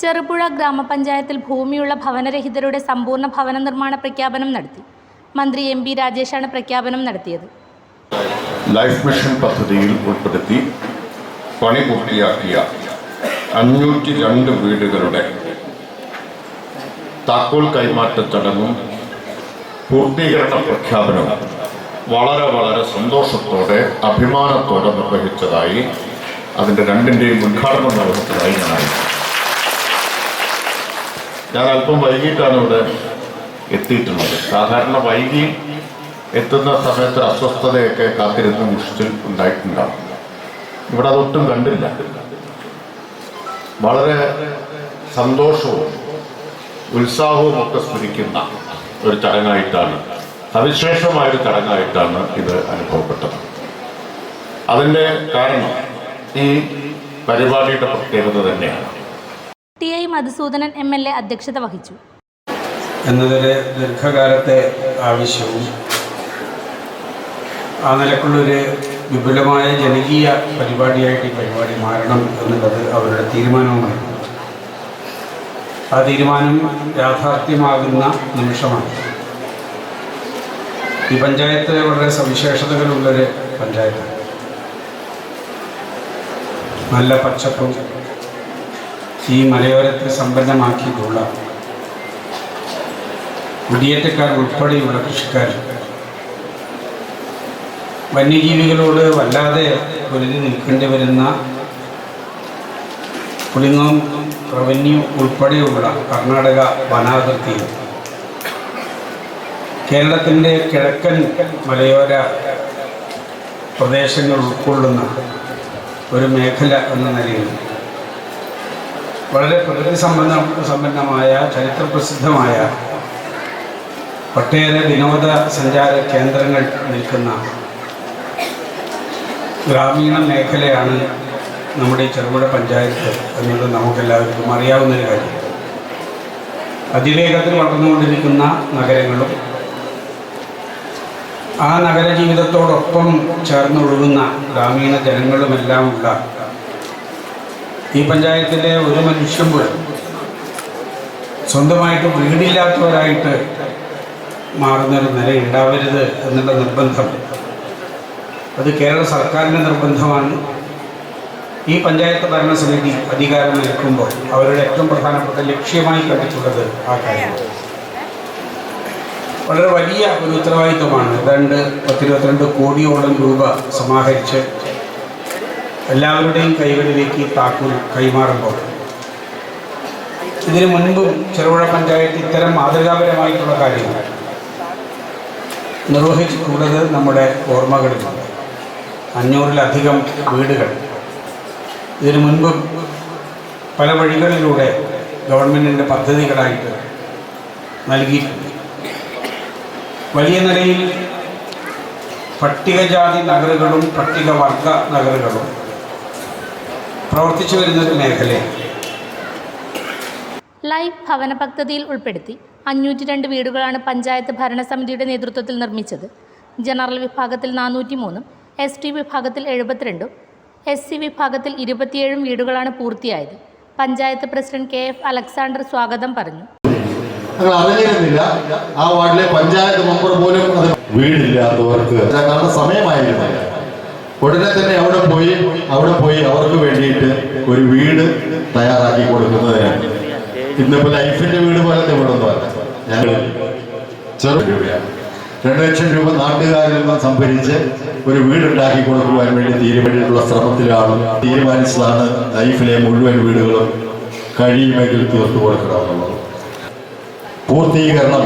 ചെറുപുഴ ഗ്രാമപഞ്ചായത്തിൽ ഭൂമിയുള്ള ഭവനരഹിതരുടെ സമ്പൂർണ ഭവന നിർമ്മാണ പ്രഖ്യാപനം നടത്തി. മന്ത്രി എം പി രാജേഷാണ് പ്രഖ്യാപനം നടത്തിയത്. ലൈഫ് മിഷൻ പദ്ധതിയിൽ ഉൾപ്പെടുത്തി പണി പൂർത്തിയാക്കിയ അഞ്ഞൂറ്റി രണ്ട് വീടുകളുടെ താക്കോൽ കൈമാറ്റ ചടങ്ങും പൂർത്തീകരണ പ്രഖ്യാപനവും വളരെ വളരെ സന്തോഷത്തോടെ അഭിമാനത്തോടെ നിർവഹിച്ചതായി അതിന്റെ രണ്ടിന്റെയും ഉദ്ഘാടനം നിർവഹിച്ചതായി ഞാൻ ഞാൻ അല്പം വൈകിട്ടാണ് ഇവിടെ എത്തിയിട്ടുള്ളത്. സാധാരണ വൈകി എത്തുന്ന സമയത്ത് അസ്വസ്ഥതയൊക്കെ കാത്തിരുന്ന് മുഷിച്ചിൽ ഉണ്ടായിട്ടുണ്ടാവും. ഇവിടെ അതൊട്ടും കണ്ടില്ല. വളരെ സന്തോഷവും ഉത്സാഹവും ഒക്കെ സ്ഫുരിക്കുന്ന ഒരു ചടങ്ങായിട്ടാണ് സവിശേഷമായ ഒരു ചടങ്ങായിട്ടാണ് ഇത് അനുഭവപ്പെട്ടത്. അതിന്റെ കാരണം ഈ പരിപാടിയുടെ പ്രത്യേകത തന്നെയാണ്. T I Madhusoodanan M L A അധ്യക്ഷത വഹിച്ചു. എന്നതൊരു ദീർഘകാലത്തെ ആവശ്യവും ആ നിലക്കുള്ളൊരു വിപുലമായ ജനകീയ പരിപാടിയായിട്ട് ഈ പരിപാടി മാറണം എന്നുള്ളത് അവരുടെ തീരുമാനവുമാണ് ആ തീരുമാനം യാഥാർത്ഥ്യമാകുന്ന നിമിഷമാണ്. ഈ പഞ്ചായത്ത് വളരെ സവിശേഷതകളുള്ളൊരു പഞ്ചായത്താണ്. നല്ല പച്ചപ്പും ഈ മലയോരത്തെ സമ്പന്നമാക്കിയിട്ടുള്ള കുടിയേറ്റക്കാർ ഉൾപ്പെടെയുള്ള കൃഷിക്കാർ വന്യജീവികളോട് വല്ലാതെ പൊരുതി നിൽക്കേണ്ടി വരുന്ന പുളിങ്ങോം റവന്യൂ ഉൾപ്പെടെയുള്ള കർണാടക വനാതിർത്തിയിൽ. കേരളത്തിന്റെ കിഴക്കൻ മലയോര പ്രദേശങ്ങൾ ഉൾക്കൊള്ളുന്ന ഒരു മേഖല എന്ന നിലയിൽ വളരെ പ്രകൃതി സമ്പന്ന സമ്പന്നമായ ചരിത്രപ്രസിദ്ധമായ ഒട്ടേറെ വിനോദ സഞ്ചാര കേന്ദ്രങ്ങൾ നിൽക്കുന്ന ഗ്രാമീണ മേഖലയാണ് നമ്മുടെ ഈ ചെറുപുഴ പഞ്ചായത്ത് എന്നത് നമുക്കെല്ലാവർക്കും അറിയാവുന്ന ഒരു കാര്യം. അതിവേഗത്തിൽ വളർന്നുകൊണ്ടിരിക്കുന്ന നഗരങ്ങളും ആ നഗര ജീവിതത്തോടൊപ്പം ചേർന്നൊഴുകുന്ന ഗ്രാമീണ ജനങ്ങളുമെല്ലാം ഉള്ള ഈ പഞ്ചായത്തിലെ ഒരു മനുഷ്യൻ പോലും സ്വന്തമായിട്ട് വീടില്ലാത്തവരായിട്ട് മാറുന്നൊരു നില ഉണ്ടാവരുത് എന്നുള്ള നിർബന്ധം. അത് കേരള സർക്കാരിന്റെ നിർബന്ധമാണ്. ഈ പഞ്ചായത്ത് ഭരണസമിതി അധികാരം അധികാരമേൽക്കുമ്പോൾ അവരുടെ ഏറ്റവും പ്രധാനപ്പെട്ട ലക്ഷ്യമായി കണ്ടിട്ടുള്ളത് ആ കാര്യം വളരെ വലിയ ഒരു ഉത്തരവാദിത്വമാണ് ഏതാണ്ട് പത്തിരുപത്തിരണ്ട് കോടിയോളം രൂപ സമാഹരിച്ച് എല്ലാവരുടെയും കൈകളിലേക്ക് താക്കൂൽ കൈമാറുമ്പോൾ ഇതിനു മുൻപും ചെറുപുഴ പഞ്ചായത്ത് ഇത്തരം മാതൃകാപരമായിട്ടുള്ള കാര്യങ്ങൾ നിർവഹിച്ചിട്ടുള്ളത് നമ്മുടെ ഓർമ്മകളിലുണ്ട്. അഞ്ഞൂറിലധികം വീടുകൾ ഇതിനു മുൻപ് പല വഴികളിലൂടെ ഗവൺമെന്റിന്റെ പദ്ധതികളായിട്ട് നൽകിയിട്ടുണ്ട്. വലിയ നിലയിൽ പട്ടികജാതി നഗറുകളും പട്ടികവർഗ നഗറുകളും പ്രവർത്തിച്ചു വരുന്നൊരു മേഖലയാണ്. ലൈഫ് ഭവന പദ്ധതിയിൽ ഉൾപ്പെടുത്തി അഞ്ഞൂറ്റി രണ്ട് വീടുകളാണ് പഞ്ചായത്ത് ഭരണസമിതിയുടെ നേതൃത്വത്തിൽ നിർമ്മിച്ചത്. ജനറൽ വിഭാഗത്തിൽ നാനൂറ്റി മൂന്നും എസ് ടി വിഭാഗത്തിൽ എഴുപത്തിരണ്ടും എസ് സി വിഭാഗത്തിൽ ഇരുപത്തിയേഴും വീടുകളാണ് പൂർത്തിയായത്. Panchayat president K F Alexander സ്വാഗതം പറഞ്ഞു. ഞങ്ങൾ അറിഞ്ഞിരുന്നില്ല. ആ വാർഡിലെ പഞ്ചായത്ത് മെമ്പർ പോലും അത് വീടില്ലാത്തവർക്ക് കാരണം സമയമായിരുന്നില്ല ഉടനെ തന്നെ അവിടെ പോയി അവിടെ പോയി അവർക്ക് വേണ്ടിയിട്ട് ഒരു വീട് തയ്യാറാക്കി കൊടുക്കുന്നതിനാണ്. ഇന്നിപ്പോ ലൈഫിന്റെ വീട് പോലെ വീടൊന്നും അല്ല. ഞങ്ങൾ ചെറു രൂപയാണ് രണ്ട് ലക്ഷം രൂപ നാട്ടുകാരിൽ നിന്ന് സംഭരിച്ച് ഒരു വീടുണ്ടാക്കി കൊടുക്കുവാൻ വേണ്ടി തീരുമാനിച്ചിട്ടുള്ള ശ്രമത്തിലാണ്. തീരുമാനിച്ചതാണ് ലൈഫിലെ മുഴുവൻ വീടുകളും കഴിയുമെങ്കിൽ തീർത്തു കൊടുക്കണമെന്നുള്ളത്. പൂർത്തീകരണം.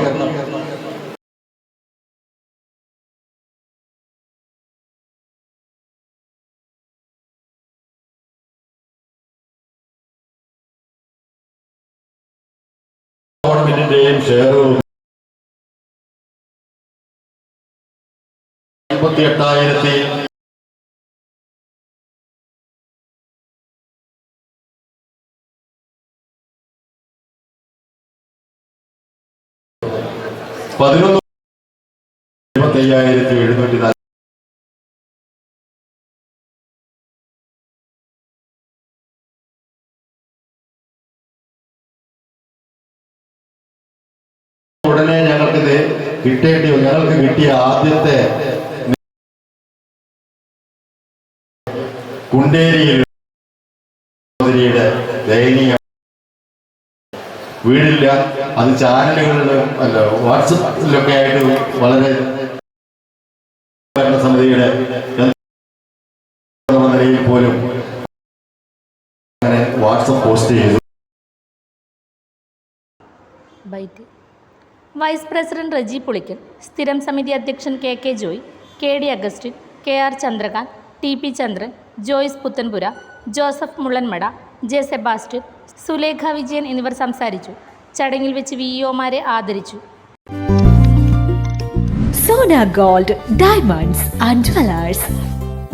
ഗവൺമെന്റിന്റെയും ഷെയറുകൾ അമ്പത്തി എട്ടായിരത്തി പതിനൊന്ന് ഇരുപത്തയ്യായിരത്തി എഴുന്നൂറ്റി നാല് ഉടനെ ഞങ്ങൾക്കിത് കിട്ടേണ്ടി ഞങ്ങൾക്ക് കിട്ടിയ ആദ്യത്തെ കുണ്ടേരിയിൽ ദയനീയ. വീടില്ല. അത് ചാനലുകളിലും അല്ല വാട്സപ്പിലൊക്കെ ആയിട്ട് വളരെ ഭരണസമിതിയുടെ നിലയിൽ പോലും അങ്ങനെ വാട്സപ്പ് പോസ്റ്റ് ചെയ്തു. വൈസ് പ്രസിഡന്റ് റജി പുളിക്കൽ സ്ഥിരം സമിതി അധ്യക്ഷൻ K K Joy K D Augustine K R Chandrakanth T P Chandran Joyce Puthanpura Joseph Mullanmada J Sebastian Sulekha Vijayan എന്നിവർ സംസാരിച്ചു. ചടങ്ങിൽ വെച്ച് വി ഇഒമാരെ ആദരിച്ചു. Sona gold diamonds and jewellers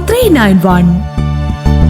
three nine one